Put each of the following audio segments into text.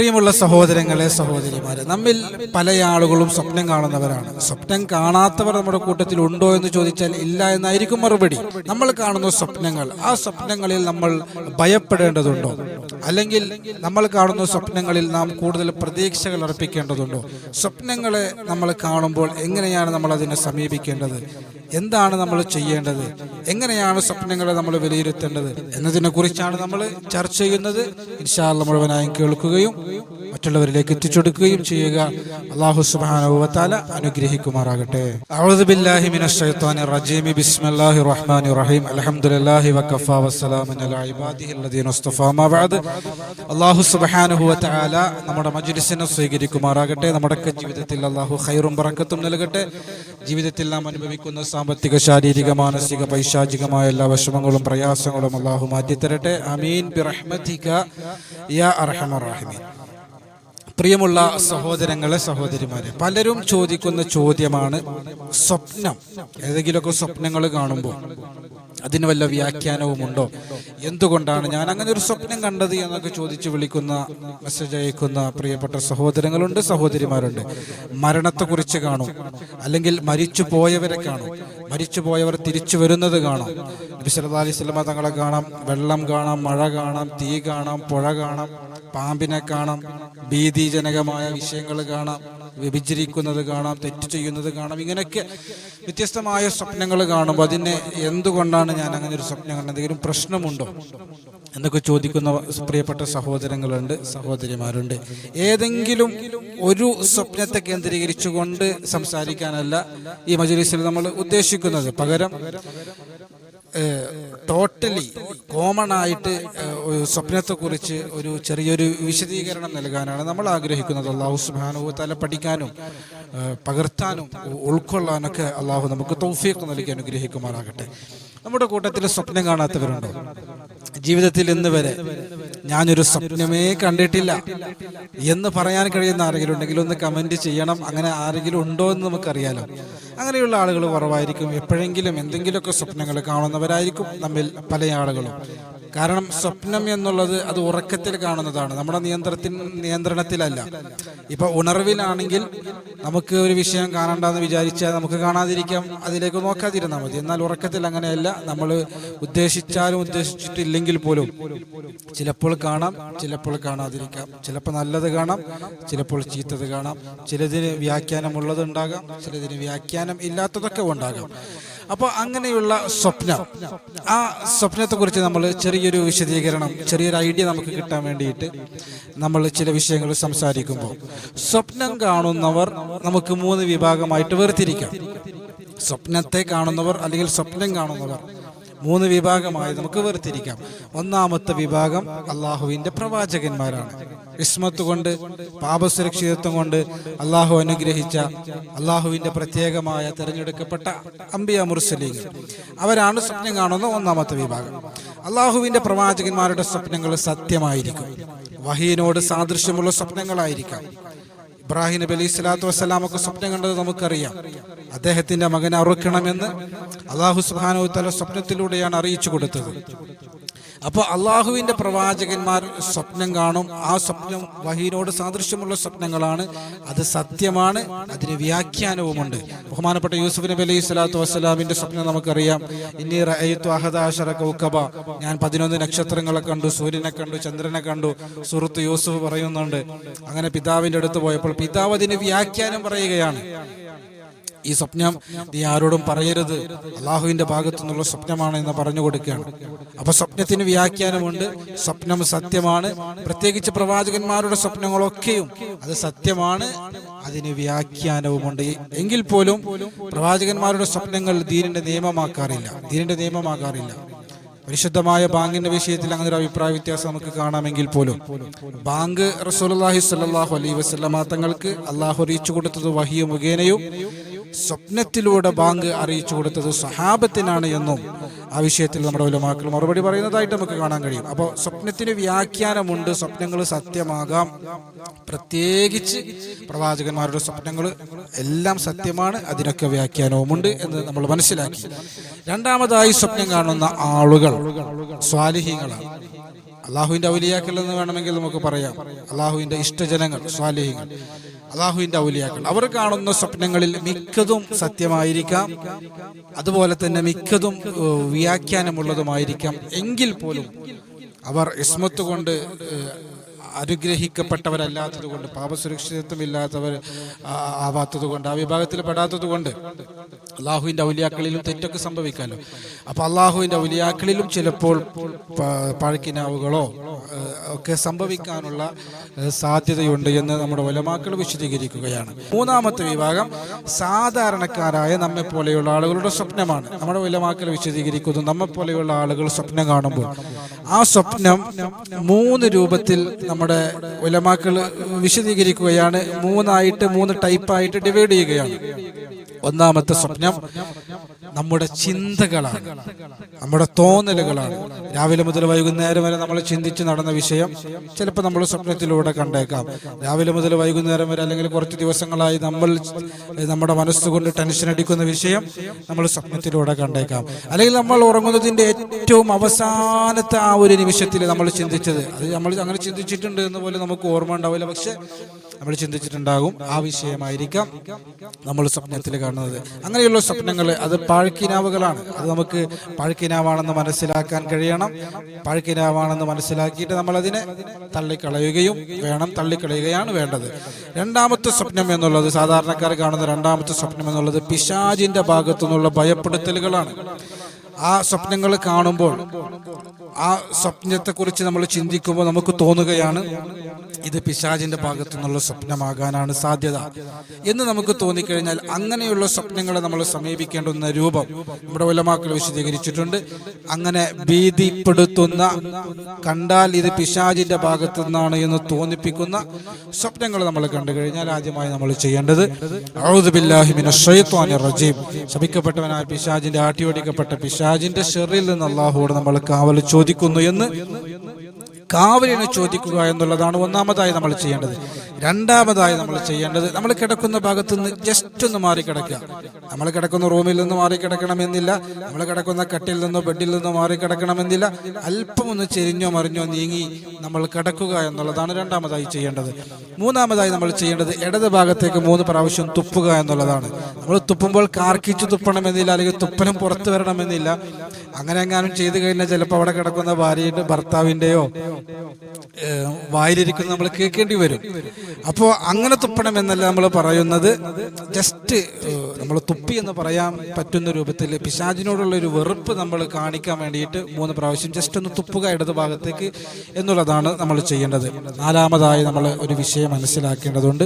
പ്രിയമുള്ള സഹോദരങ്ങളെ സഹോദരിമാരെ നമ്മിൽ പല ആളുകളും സ്വപ്നം കാണുന്നവരാണ്. സ്വപ്നം കാണാത്തവർ നമ്മുടെ കൂട്ടത്തിൽ ഉണ്ടോ എന്ന് ചോദിച്ചാൽ ഇല്ല എന്നായിരിക്കും മറുപടി. നമ്മൾ കാണുന്ന സ്വപ്നങ്ങൾ ആ സ്വപ്നങ്ങളിൽ നമ്മൾ ഭയപ്പെടേണ്ടതുണ്ടോ? അല്ലെങ്കിൽ നമ്മൾ കാണുന്ന സ്വപ്നങ്ങളിൽ നാം കൂടുതൽ പ്രതീക്ഷകൾ അർപ്പിക്കേണ്ടതുണ്ടോ? സ്വപ്നങ്ങളെ നമ്മൾ കാണുമ്പോൾ എങ്ങനെയാണ് നമ്മൾ അതിനെ സമീപിക്കേണ്ടത്? എന്താണ് നമ്മൾ ചെയ്യേണ്ടത്? എങ്ങനെയാണ് സ്വപ്നങ്ങളെ നമ്മൾ വിലയിരുത്തേണ്ടത്? എന്നതിനെ കുറിച്ചാണ് നമ്മൾ ചർച്ച ചെയ്യുന്നത്. ഇൻഷാല്ല മുഴുവനായും കേൾക്കുകയും മറ്റുള്ളവരിലേക്ക് എത്തിച്ചെടുക്കുകയും ചെയ്യുക. അള്ളാഹു സുബാനുവത്താല അനുഗ്രഹിക്കുമാറാകട്ടെ. അള്ളാഹു നമ്മുടെ മജ്ലിസിനെ സ്വീകരിക്കുമാറാകട്ടെ. നമ്മുടെ ജീവിതത്തിൽ അള്ളാഹു ഖൈറും പറക്കത്തും നൽകട്ടെ. ജീവിതത്തിൽ നാം അനുഭവിക്കുന്ന സാമ്പത്തിക ശാരീരിക മാനസിക പൈശാചികമായ എല്ലാ വിഷമങ്ങളും പ്രയാസങ്ങളും അള്ളാഹു മാറ്റിത്തരട്ടെ. അമീൻ ബിറഹ്മതിക. യാ അർഹമർ പ്രിയമുള്ള സഹോദരങ്ങളെ സഹോദരിമാരെ പലരും ചോദിക്കുന്ന ചോദ്യമാണ് സ്വപ്നം. ഏതെങ്കിലുമൊക്കെ സ്വപ്നങ്ങൾ കാണുമ്പോൾ അതിന് വല്ല വ്യാഖ്യാനവുമുണ്ടോ എന്തുകൊണ്ടാണ് ഞാൻ അങ്ങനെ ഒരു സ്വപ്നം കണ്ടത് എന്നൊക്കെ ചോദിച്ച് വിളിക്കുന്ന മെസ്സേജ് അയക്കുന്ന പ്രിയപ്പെട്ട സഹോദരങ്ങളുണ്ട് സഹോദരിമാരുണ്ട്. മരണത്തെക്കുറിച്ച് കാണും. അല്ലെങ്കിൽ മരിച്ചു പോയവരെ കാണും. മരിച്ചു പോയവർ തിരിച്ചു വരുന്നത് കാണാം. നബി സല്ലല്ലാഹു അലൈഹി സ്വലമ തങ്ങളെ കാണാം. വെള്ളം കാണാം മഴ കാണാം തീ കാണാം പുഴ കാണാം പാമ്പിനെ കാണാം ഭീതിജനകമായ വിഷയങ്ങൾ കാണാം വ്യഭിചരിക്കുന്നത് കാണാം തെറ്റ് ചെയ്യുന്നത് കാണാം. ഇങ്ങനെയൊക്കെ വ്യത്യസ്തമായ സ്വപ്നങ്ങൾ കാണുമ്പോൾ അതിനെ എന്തുകൊണ്ടാണ് ഞാൻ അങ്ങനെ ഒരു സ്വപ്നം കണ്ടത്? എന്തെങ്കിലും പ്രശ്നമുണ്ടോ? എന്നൊക്കെ ചോദിക്കുന്ന പ്രിയപ്പെട്ട സഹോദരങ്ങളുണ്ട് സഹോദരിമാരുണ്ട്. ഏതെങ്കിലും ഒരു സ്വപ്നത്തെ കേന്ദ്രീകരിച്ചുകൊണ്ട് സംസാരിക്കാനല്ല ഈ മജുലീസിൽ നമ്മൾ ഉദ്ദേശിക്കുന്നത്. പകരം ടോട്ടലി കോമൺ ആയിട്ട് സ്വപ്നത്തെക്കുറിച്ച് ഒരു ചെറിയൊരു വിശദീകരണം നൽകാനാണ് നമ്മൾ ആഗ്രഹിക്കുന്നത്. അള്ളാഹു സുബാനു തല പഠിക്കാനും പകർത്താനും ഉൾക്കൊള്ളാനൊക്കെ അള്ളാഹു നമുക്ക് തൗഫീഖ് നൽകി അനുഗ്രഹിക്കുമാറാകട്ടെ. നമ്മുടെ കൂട്ടത്തിൽ സ്വപ്നം കാണാത്തവരുണ്ടോ? ജീവിതത്തിൽ ഇന്ന് വരെ ഞാനൊരു സ്വപ്നമേ കണ്ടിട്ടില്ല. എന്ന് പറയാൻ കഴിയുന്ന ആരെങ്കിലും ഉണ്ടെങ്കിൽ ഒന്ന് കമന്റ് ചെയ്യണം. അങ്ങനെ ആരെങ്കിലും ഉണ്ടോ എന്ന് നമുക്കറിയാലോ. അങ്ങനെയുള്ള ആളുകൾ കുറവായിരിക്കും. എപ്പോഴെങ്കിലും എന്തെങ്കിലുമൊക്കെ സ്വപ്നങ്ങൾ കാണുന്നവരായിരിക്കും നമ്മിൽ പല ആളുകളും. കാരണം സ്വപ്നം എന്നുള്ളത് അത് ഉറക്കത്തിൽ കാണുന്നതാണ്. നമ്മുടെ നിയന്ത്രണത്തിന് നിയന്ത്രണത്തിലല്ല. ഇപ്പൊ ഉണർവിലാണെങ്കിൽ നമുക്ക് ഒരു വിഷയം കാണണ്ടെന്ന് വിചാരിച്ചാൽ നമുക്ക് കാണാതിരിക്കാം. അതിലേക്ക് നോക്കാതിരുന്നാൽ മതി. എന്നാൽ ഉറക്കത്തിൽ അങ്ങനെയല്ല. നമ്മൾ ഉദ്ദേശിച്ചാലും ഉദ്ദേശിച്ചിട്ടില്ലെങ്കിൽ പോലും ചിലപ്പോൾ കാണാം ചിലപ്പോൾ കാണാതിരിക്കാം. ചിലപ്പോൾ നല്ലത് കാണാം ചിലപ്പോൾ ചീത്തത് കാണാം. ചിലതിന് വ്യാഖ്യാനമുള്ളത് ഉണ്ടാകാം ചിലതിന് വ്യാഖ്യാനം ഇല്ലാത്തതൊക്കെ ഉണ്ടാകാം. അപ്പോൾ അങ്ങനെയുള്ള സ്വപ്നം. ആ സ്വപ്നത്തെക്കുറിച്ച് നമ്മൾ ചെറിയൊരു വിശദീകരണം ചെറിയൊരു ഐഡിയ നമുക്ക് കിട്ടാൻ വേണ്ടിയിട്ട് നമ്മൾ ചില വിഷയങ്ങൾ സംസാരിക്കുമ്പോൾ സ്വപ്നം കാണുന്നവർ നമുക്ക് മൂന്ന് വിഭാഗമായിട്ട് വേർതിരിക്കാം. സ്വപ്നത്തെ കാണുന്നവർ അല്ലെങ്കിൽ സ്വപ്നം കാണുന്നവർ മൂന്ന് വിഭാഗമായി നമുക്ക് വേർതിരിക്കാം. ഒന്നാമത്തെ വിഭാഗം അള്ളാഹുവിന്റെ പ്രവാചകന്മാരാണ്. ഇസ്മത്ത് കൊണ്ട് പാപസുരക്ഷിതത്വം കൊണ്ട് അള്ളാഹു അനുഗ്രഹിച്ച അള്ളാഹുവിന്റെ പ്രത്യേകമായ തിരഞ്ഞെടുക്കപ്പെട്ട അംബിയ മുർസലീങ്ങൾ. അവരാണ് സ്വപ്നം കാണുന്ന ഒന്നാമത്തെ വിഭാഗം. അള്ളാഹുവിന്റെ പ്രവാചകന്മാരുടെ സ്വപ്നങ്ങൾ സത്യമായിരിക്കും. വഹീനോട് സാദൃശ്യമുള്ള സ്വപ്നങ്ങളായിരിക്കാം. ഇബ്രാഹിം നബി അലൈഹി സ്വലാത്തു വസ്സലാമൊക്കെ സ്വപ്നം കണ്ടത് നമുക്കറിയാം. അദ്ദേഹത്തിന്റെ മകനെ അറുക്കണമെന്ന് അള്ളാഹു സുബാനു തല സ്വപ്നത്തിലൂടെയാണ് അറിയിച്ചു കൊടുത്തത്. അപ്പോൾ അള്ളാഹുവിന്റെ പ്രവാചകന്മാർ സ്വപ്നം കാണും. ആ സ്വപ്നം വഹീനോട് സാദൃശ്യമുള്ള സ്വപ്നങ്ങളാണ്. അത് സത്യമാണ്. അതിന് വ്യാഖ്യാനവുമുണ്ട്. ബഹുമാനപ്പെട്ട യൂസുഫ് നബി അലൈഹി സ്വലാത്തു വസ്സലാമിന്റെ സ്വപ്നം നമുക്കറിയാം. ഇനി റഅയ്തു അഹദാശറ കൗക്കബ ഞാൻ പതിനൊന്ന് നക്ഷത്രങ്ങളെ കണ്ടു സൂര്യനെ കണ്ടു ചന്ദ്രനെ കണ്ടു. സുഹൃത്ത് യൂസുഫ് പറയുന്നുണ്ട്. അങ്ങനെ പിതാവിന്റെ അടുത്ത് പോയപ്പോൾ പിതാവ് അതിന് വ്യാഖ്യാനം പറയുകയാണ്. ഈ സ്വപ്നം നീ ആരോടും പറയരുത്. അള്ളാഹുവിന്റെ ഭാഗത്തു നിന്നുള്ള സ്വപ്നമാണ് എന്ന് പറഞ്ഞു കൊടുക്കുകയാണ്. അപ്പൊ സ്വപ്നത്തിന് വ്യാഖ്യാനമുണ്ട്. സ്വപ്നം സത്യമാണ്. പ്രത്യേകിച്ച് പ്രവാചകന്മാരുടെ സ്വപ്നങ്ങളൊക്കെയും അത് സത്യമാണ്. അതിന് വ്യാഖ്യാനവുമുണ്ട്. എങ്കിൽ പോലും പ്രവാചകന്മാരുടെ സ്വപ്നങ്ങൾ ദീനിന്റെ നിയമമാക്കാറില്ല. ദീനിന്റെ നിയമമാകാറില്ല. പരിശുദ്ധമായ ബാങ്കിന്റെ വിഷയത്തിൽ അങ്ങനെ ഒരു അഭിപ്രായ വ്യത്യാസം നമുക്ക് കാണാമെങ്കിൽ പോലും ബാങ്ക് റസൂലുള്ളാഹി സ്വല്ലല്ലാഹു അലൈഹി വസല്ലമ തങ്ങൾക്ക് അള്ളാഹു അറിയിച്ചു കൊടുത്തത് വഹിയ മുഖേനയും സ്വപ്നത്തിലൂടെ ബാങ്ക് അറിയിച്ചു കൊടുത്തത് സഹാബത്തിനാണ് എന്നും ആ വിഷയത്തിൽ നമ്മുടെ ഉലമാക്കൾ മറുപടി പറയുന്നതായിട്ട് നമുക്ക് കാണാൻ കഴിയും. അപ്പോൾ സ്വപ്നത്തിന് വ്യാഖ്യാനമുണ്ട് സ്വപ്നങ്ങൾ സത്യമാകാം. പ്രത്യേകിച്ച് പ്രവാചകന്മാരുടെ സ്വപ്നങ്ങൾ എല്ലാം സത്യമാണ് അതിനൊക്കെ വ്യാഖ്യാനവുമുണ്ട് എന്ന് നമ്മൾ മനസ്സിലാക്കി. രണ്ടാമതായി സ്വപ്നം കാണുന്ന ആളുകൾ സ്വാലിഹീങ്ങളാണ്. അള്ളാഹുവിന്റെ ഔലിയാക്കൾ എന്ന് വേണമെങ്കിൽ നമുക്ക് പറയാം. അള്ളാഹുവിന്റെ ഇഷ്ടജനങ്ങൾ സ്വാലിഹികൾ അള്ളാഹുവിന്റെ ഔലിയാക്കൾ. അവർ കാണുന്ന സ്വപ്നങ്ങളിൽ മിക്കതും സത്യമായിരിക്കാം. അതുപോലെ തന്നെ മിക്കതും വ്യാഖ്യാനമുള്ളതുമായിരിക്കാം. എങ്കിൽ പോലും അവർ ഇസ്മത്ത് കൊണ്ട് അനുഗ്രഹിക്കപ്പെട്ടവരല്ലാത്തത് കൊണ്ട് പാപസുരക്ഷിതത്വം ഇല്ലാത്തവർ ആ- ആവാത്തത് കൊണ്ട് ആ വിഭാഗത്തിൽ പെടാത്തത് കൊണ്ട് അള്ളാഹുവിന്റെ ഔലിയാക്കളിലും തെറ്റൊക്കെ സംഭവിക്കാമല്ലോ അപ്പോൾ അള്ളാഹുവിന്റെ ഔലിയാക്കളിലും ചിലപ്പോൾ പഴക്കിനാവുകളോ ഒക്കെ സംഭവിക്കാനുള്ള സാധ്യതയുണ്ട് എന്ന് നമ്മുടെ ഒലമാക്കൾ വിശദീകരിക്കുകയാണ്. മൂന്നാമത്തെ വിഭാഗം സാധാരണക്കാരായ നമ്മെ പോലെയുള്ള ആളുകളുടെ സ്വപ്നമാണ്. നമ്മുടെ ഒലമാക്കൾ വിശദീകരിക്കുന്നു നമ്മെ പോലെയുള്ള ആളുകൾ സ്വപ്നം കാണുമ്പോൾ. ആ സ്വപ്നം മൂന്ന് രൂപത്തിൽ നമ്മുടെ ഉലമാക്കൾ വിശദീകരിക്കുകയാണ്. മൂന്നായിട്ട് മൂന്ന് ടൈപ്പായിട്ട് ഡിവൈഡ് ചെയ്യുകയാണ്. ഒന്നാമത്തെ സ്വപ്നം. നമ്മുടെ ചിന്തകളാണ് നമ്മുടെ തോന്നലുകളാണ്. രാവിലെ മുതൽ വൈകുന്നേരം വരെ നമ്മൾ ചിന്തിച്ച് നടന്ന വിഷയം ചിലപ്പോൾ നമ്മൾ സ്വപ്നത്തിലൂടെ കണ്ടേക്കാം. രാവിലെ മുതൽ വൈകുന്നേരം വരെ അല്ലെങ്കിൽ കുറച്ച് ദിവസങ്ങളായി നമ്മൾ നമ്മുടെ മനസ്സുകൊണ്ട് ടെൻഷൻ അടിക്കുന്ന വിഷയം നമ്മൾ സ്വപ്നത്തിലൂടെ കണ്ടേക്കാം. അല്ലെങ്കിൽ നമ്മൾ ഉറങ്ങുന്നതിന്റെ ഏറ്റവും അവസാനത്തെ ആ ഒരു നിമിഷത്തിൽ നമ്മൾ ചിന്തിച്ചത് അത് നമ്മൾ അങ്ങനെ ചിന്തിച്ചിട്ടുണ്ട് എന്ന് പോലെ നമുക്ക് ഓർമ്മ ഉണ്ടാവില്ല. പക്ഷെ നമ്മൾ ചിന്തിച്ചിട്ടുണ്ടാകും ആ വിഷയമായിരിക്കാം നമ്മൾ സ്വപ്നത്തിൽ കാണുന്നത്. അങ്ങനെയുള്ള സ്വപ്നങ്ങൾ അത് പാഴ്ക്കിനാവുകളാണ്. അത് നമുക്ക് പാഴ്ക്കിനാവാണെന്ന് മനസ്സിലാക്കാൻ കഴിയണം. പാഴ്ക്കിനാവാണെന്ന് മനസ്സിലാക്കിയിട്ട് നമ്മൾ അതിനെ തള്ളിക്കളയുകയും വേണം തള്ളിക്കളയുകയാണ് വേണ്ടത്. രണ്ടാമത്തെ സ്വപ്നം എന്നുള്ളത് സാധാരണക്കാർ കാണുന്ന രണ്ടാമത്തെ സ്വപ്നം എന്നുള്ളത് പിശാജിന്റെ ഭാഗത്തു നിന്നുള്ള ഭയപ്പെടുത്തലുകളാണ്. ആ സ്വപ്നങ്ങൾ കാണുമ്പോൾ ആ സ്വപ്നത്തെക്കുറിച്ച് നമ്മൾ ചിന്തിക്കുമ്പോൾ നമുക്ക് തോന്നുകയാണ് ഇത് പിശാജിന്റെ ഭാഗത്തു നിന്നുള്ള സ്വപ്നമാകാനാണ് സാധ്യത എന്ന് നമുക്ക് തോന്നിക്കഴിഞ്ഞാൽ അങ്ങനെയുള്ള സ്വപ്നങ്ങളെ നമ്മൾ സമീപിക്കേണ്ടുന്ന രൂപം നമ്മുടെ ഉലമാക്കൾ വിശദീകരിച്ചിട്ടുണ്ട്. അങ്ങനെ ഭീതിപ്പെടുത്തുന്ന കണ്ടാൽ ഇത് പിശാജിന്റെ ഭാഗത്തു നിന്നാണ് എന്ന് തോന്നിപ്പിക്കുന്ന സ്വപ്നങ്ങൾ നമ്മൾ കണ്ടു കഴിഞ്ഞാൽ ആദ്യമായി നമ്മൾ ചെയ്യേണ്ടത് ഔദു ബില്ലാഹി മിനശ് ശൈത്വാനിർ റജീം ശപിക്കപ്പെട്ടവനായ പിശാജിന്റെ ആട്ടിയോടിക്കപ്പെട്ട പിശാജിന്റെ ഷെറിൽ നിന്ന് അള്ളാഹുവോട് നമ്മൾ കാവൽ ചോദിക്കുന്നു എന്ന് കാവലിനെ ചോദിക്കുക എന്നുള്ളതാണ് ഒന്നാമതായി നമ്മൾ ചെയ്യേണ്ടത്. രണ്ടാമതായി നമ്മൾ ചെയ്യേണ്ടത് നമ്മൾ കിടക്കുന്ന ഭാഗത്ത് നിന്ന് ജസ്റ്റ് ഒന്ന് മാറി കിടക്കുക നമ്മൾ കിടക്കുന്ന റൂമിൽ നിന്ന് മാറി കിടക്കണമെന്നില്ല നമ്മൾ കിടക്കുന്ന കട്ടിൽ നിന്നോ ബെഡിൽ നിന്നോ മാറി കിടക്കണമെന്നില്ല അല്പം ഒന്ന് ചെരിഞ്ഞോ മറിഞ്ഞോ നീങ്ങി നമ്മൾ കിടക്കുക എന്നുള്ളതാണ് രണ്ടാമതായി ചെയ്യേണ്ടത്. മൂന്നാമതായി നമ്മൾ ചെയ്യേണ്ടത് ഇടത് ഭാഗത്തേക്ക് മൂന്ന് പ്രാവശ്യം തുപ്പുക എന്നുള്ളതാണ്. നമ്മൾ തുപ്പുമ്പോൾ കാർക്കിച്ച് തുപ്പണമെന്നില്ല അല്ലെങ്കിൽ തുപ്പനം പുറത്തു വരണമെന്നില്ല. അങ്ങനെ എങ്ങാനും ചെയ്തു കഴിഞ്ഞാൽ ചിലപ്പോൾ അവിടെ കിടക്കുന്ന ഭാര്യയുടെ ഭർത്താവിന്റെയോ വായിലിരിക്കുന്ന നമ്മൾ കേൾക്കേണ്ടി വരും. അപ്പോൾ അങ്ങനെ തുപ്പണം എന്നല്ല നമ്മൾ പറയുന്നത്. ജസ്റ്റ് നമ്മൾ തുപ്പി എന്ന് പറയാൻ പറ്റുന്ന രൂപത്തിൽ പിശാചിനോടുള്ള ഒരു വെറുപ്പ് നമ്മൾ കാണിക്കാൻ വേണ്ടിയിട്ട് മൂന്ന് പ്രാവശ്യം ജസ്റ്റ് ഒന്ന് തുപ്പുക ഇടത് ഭാഗത്തേക്ക് എന്നുള്ളതാണ് നമ്മൾ ചെയ്യേണ്ടത്. നാലാമതായി നമ്മൾ ഒരു വിഷയം മനസ്സിലാക്കേണ്ടതുണ്ട്.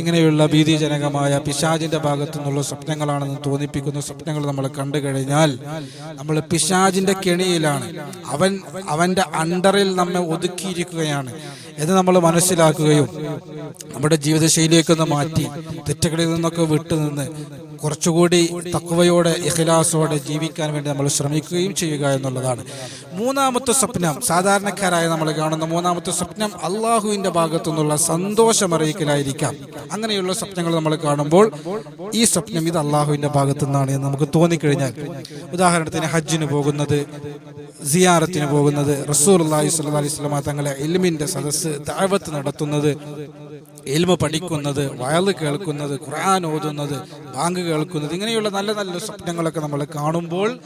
ഇങ്ങനെയുള്ള ഭീതിജനകമായ പിശാചിന്റെ ഭാഗത്തു നിന്നുള്ള സ്വപ്നങ്ങളാണെന്ന് തോന്നിപ്പിക്കുന്ന സ്വപ്നങ്ങൾ നമ്മൾ കണ്ടു കഴിഞ്ഞാൽ നമ്മൾ പിശാചിന്റെ കെണിയിലാണ്. അവൻ അവന്റെ അണ്ടറിൽ നമ്മെ ഒതുക്കിയിരിക്കുകയാണ്. എന്ന് നമ്മൾ മനസ്സിലാക്കുകയും നമ്മുടെ ജീവിതശൈലിയൊക്കെ ഒന്ന് മാറ്റി തെറ്റുകളിൽ നിന്നൊക്കെ വിട്ടുനിന്ന് കുറച്ചുകൂടി തക്കവയോടെ ഇഖിലാസോടെ ജീവിക്കാൻ വേണ്ടി നമ്മൾ ശ്രമിക്കുകയും ചെയ്യുക എന്നുള്ളതാണ്. മൂന്നാമത്തെ സ്വപ്നം സാധാരണക്കാരായ നമ്മൾ കാണുന്ന മൂന്നാമത്തെ സ്വപ്നം അള്ളാഹുവിന്റെ ഭാഗത്തു നിന്നുള്ള സന്തോഷമറിയിക്കലായിരിക്കാം. അങ്ങനെയുള്ള സ്വപ്നങ്ങൾ നമ്മൾ കാണുമ്പോൾ ഈ സ്വപ്നം ഇത് അള്ളാഹുവിന്റെ ഭാഗത്തു നിന്നാണ് എന്ന് നമുക്ക് തോന്നിക്കഴിഞ്ഞാൽ. ഉദാഹരണത്തിന് ഹജ്ജിന് പോകുന്നത് സിയാറത്തിന് പോകുന്നത് റസൂൽ അള്ളാഹി സ്വല്ലാ അലൈഹി സ്വലമ തങ്ങളെ ഇൽമിന്റെ സദസ്സ് താഴ്വത്ത് നടത്തുന്നത് എൽമ പഠിക്കുന്നത് വയൽ കേൾക്കുന്നത് ഖുർആൻ ഓതുന്നത് ബാങ്ക് കേൾക്കുന്നത് ഇങ്ങനെയുള്ള നല്ല നല്ല സ്വപ്നങ്ങളൊക്കെ നമ്മൾ കാണുമ്പോൾ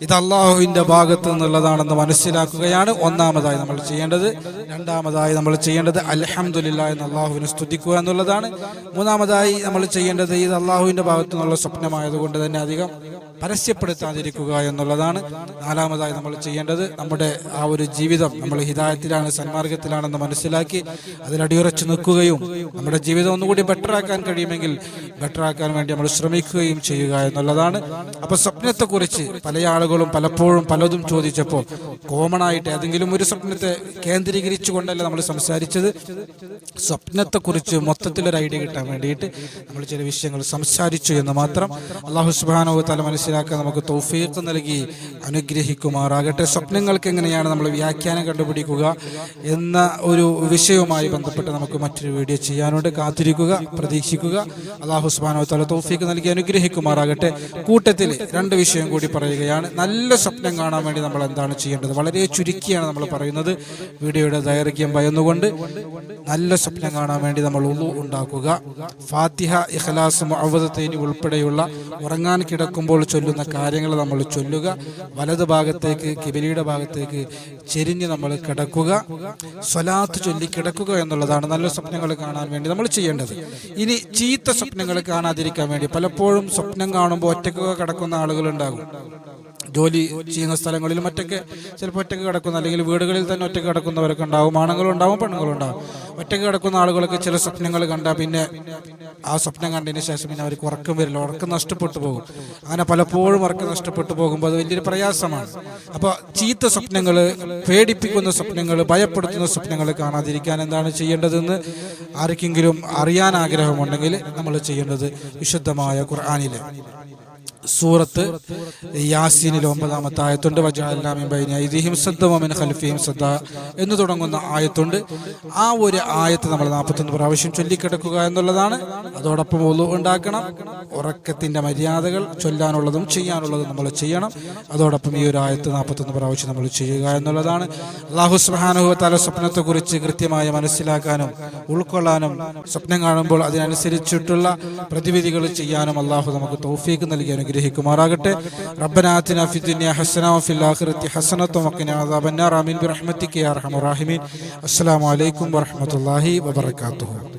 ഇത് അള്ളാഹുവിന്റെ ഭാഗത്തു നിന്നുള്ളതാണെന്ന് മനസ്സിലാക്കുകയാണ് ഒന്നാമതായി നമ്മൾ ചെയ്യേണ്ടത്. രണ്ടാമതായി നമ്മൾ ചെയ്യേണ്ടത് അലഹമുല്ല എന്ന് അള്ളാഹുവിനെ സ്തുതിക്കുക എന്നുള്ളതാണ്. മൂന്നാമതായി നമ്മൾ ചെയ്യേണ്ടത് ഇത് അള്ളാഹുവിന്റെ ഭാഗത്തു നിന്നുള്ള സ്വപ്നമായതുകൊണ്ട് തന്നെ അധികം പരസ്യപ്പെടുത്താതിരിക്കുക എന്നുള്ളതാണ് നാലാമതായി നമ്മൾ ചെയ്യേണ്ടത്. നമ്മുടെ ആ ഒരു ജീവിതം നമ്മൾ ഹിതായത്തിലാണ് സന്മാർഗത്തിലാണെന്ന് മനസ്സിലാക്കി അതിലടിയുറച്ചു നിൽക്കുകയും നമ്മുടെ ജീവിതം ഒന്നുകൂടി ബെറ്റർ ആക്കാൻ കഴിയുമെങ്കിൽ ബെറ്റർ ആക്കാൻ വേണ്ടി നമ്മൾ ശ്രമിക്കുകയും ചെയ്യുക എന്നുള്ളതാണ്. അപ്പൊ സ്വപ്നത്തെക്കുറിച്ച് പല ആളുകളും പലപ്പോഴും പലതും ചോദിച്ചപ്പോൾ കോമൺ ആയിട്ട് ഏതെങ്കിലും ഒരു സ്വപ്നത്തെ കേന്ദ്രീകരിച്ചുകൊണ്ടല്ല നമ്മൾ സംസാരിച്ചത്? സ്വപ്നത്തെക്കുറിച്ച് മൊത്തത്തിലൊരു ഐഡിയ കിട്ടാൻ വേണ്ടിയിട്ട് നമ്മൾ ചില വിഷയങ്ങൾ സംസാരിച്ചു എന്ന് മാത്രം. അള്ളാഹു സുബാനോ തല മനസ്സിലാക്കി മനസ്സിലാക്കാൻ നമുക്ക് തൗഫീഖ് നൽകി അനുഗ്രഹിക്കുമാറാകട്ടെ. സ്വപ്നങ്ങൾക്ക് എങ്ങനെയാണ് നമ്മൾ വ്യാഖ്യാനം കണ്ടുപിടിക്കുക എന്ന ഒരു വിഷയവുമായി ബന്ധപ്പെട്ട് നമുക്ക് മറ്റൊരു വീഡിയോ ചെയ്യാനുണ്ട്. കാത്തിരിക്കുക പ്രതീക്ഷിക്കുക. അള്ളാഹു സുബാനോ തല തൗഫീഖ് നൽകി അനുഗ്രഹിക്കുമാറാകട്ടെ. കൂട്ടത്തിൽ രണ്ട് വിഷയം കൂടി പറയുകയാണ്. നല്ല സ്വപ്നം കാണാൻ വേണ്ടി നമ്മൾ എന്താണ് ചെയ്യേണ്ടത്? വളരെ ചുരുക്കിയാണ് നമ്മൾ പറയുന്നത്. വീഡിയോയുടെ ദൈർഘ്യം ഭയന്നുകൊണ്ട് നല്ല സ്വപ്നം കാണാൻ വേണ്ടി നമ്മൾ ഉളു ഉണ്ടാക്കുക. ഫാത്തിഹ ഇഖ്ലാസ് മുഅവദത്തൈനി ഉൾപ്പെടെയുള്ള ഉറങ്ങാൻ കിടക്കുമ്പോൾ ചൊല്ലുന്ന കാര്യങ്ങൾ നമ്മൾ ചൊല്ലുക. വലത് ഭാഗത്തേക്ക് കിബിലിയുടെ ഭാഗത്തേക്ക് ചെരിഞ്ഞ് നമ്മൾ കിടക്കുക. സ്വലാത്ത് ചൊല്ലി കിടക്കുക എന്നുള്ളതാണ് നല്ല സ്വപ്നങ്ങൾ കാണാൻ വേണ്ടി നമ്മൾ ചെയ്യേണ്ടത്. ഇനി ചീത്ത സ്വപ്നങ്ങൾ കാണാതിരിക്കാൻ വേണ്ടി പലപ്പോഴും സ്വപ്നം കാണുമ്പോൾ ഒറ്റക്കുക കിടക്കുന്ന ആളുകളുണ്ടാകും ജോലി ചെയ്യുന്ന സ്ഥലങ്ങളിൽ മറ്റൊക്കെ ചിലപ്പോൾ ഒറ്റയ്ക്ക് കിടക്കുന്ന അല്ലെങ്കിൽ വീടുകളിൽ തന്നെ ഒറ്റയ്ക്ക് കിടക്കുന്നവരൊക്കെ ഉണ്ടാവും. ആണുങ്ങളുണ്ടാവും പെണ്ണുങ്ങളുണ്ടാവും. ഒറ്റയ്ക്ക് കിടക്കുന്ന ആളുകളൊക്കെ ചില സ്വപ്നങ്ങൾ കണ്ടാൽ പിന്നെ ആ സ്വപ്നം കണ്ടതിന് ശേഷം പിന്നെ അവർക്ക് ഉറക്കം വരില്ല. ഉറക്കം നഷ്ടപ്പെട്ടു പോകും. അങ്ങനെ പലപ്പോഴും ഉറക്കം നഷ്ടപ്പെട്ടു പോകുമ്പോൾ അത് വലിയൊരു പ്രയാസമാണ്. അപ്പോൾ ചീത്ത സ്വപ്നങ്ങൾ പേടിപ്പിക്കുന്ന സ്വപ്നങ്ങൾ ഭയപ്പെടുത്തുന്ന സ്വപ്നങ്ങൾ കാണാതിരിക്കാൻ എന്താണ് ചെയ്യേണ്ടതെന്ന് ആർക്കെങ്കിലും അറിയാൻ ആഗ്രഹമുണ്ടെങ്കിൽ നമ്മൾ ചെയ്യേണ്ടത് വിശുദ്ധമായ ഖുർആാനിലെ. സൂറത്ത് യാസീനിൽ ഒമ്പതാമത്തെ ആയത്തുണ്ട്. വജാലിഹിം സദ്ദമിൻ സദ്ദ എന്ന് തുടങ്ങുന്ന ആയത്തുണ്ട്. ആ ഒരു ആയത്ത് നമ്മൾ നാൽപ്പത്തൊന്ന് പ്രാവശ്യം ചൊല്ലിക്കിടക്കുക എന്നുള്ളതാണ്. അതോടൊപ്പം ഒളു ഉണ്ടാക്കണം. ഉറക്കത്തിന്റെ മര്യാദകൾ ചൊല്ലാനുള്ളതും ചെയ്യാനുള്ളതും നമ്മൾ ചെയ്യണം. അതോടൊപ്പം ഈ ഒരു ആയത്ത് നാൽപ്പത്തൊന്ന് പ്രാവശ്യം നമ്മൾ ചെയ്യുക എന്നുള്ളതാണ്. അള്ളാഹു സുബ്ഹാനഹു തല സ്വപ്നത്തെക്കുറിച്ച് കൃത്യമായി മനസ്സിലാക്കാനും ഉൾക്കൊള്ളാനും സ്വപ്നം കാണുമ്പോൾ അതിനനുസരിച്ചിട്ടുള്ള പ്രതിവിധികൾ ചെയ്യാനും അള്ളാഹു നമുക്ക് തോഫീക്ക് നൽകി അനുഗ്രഹിക്കുമാറാകട്ടെ. റബ്ബനാത്തിന ഫി ദുനിയ ഹസന വഫിൽ ആഖിറത്തി ഹസനത വഖിന അദാബന്നാർ. ആമീൻ. ബിറഹ്മതിക യാ അർഹമർ റഹീമീൻ. അസ്സലാമു അലൈക്കും വറഹ്മത്തുള്ളാഹി വബറകാതുഹു.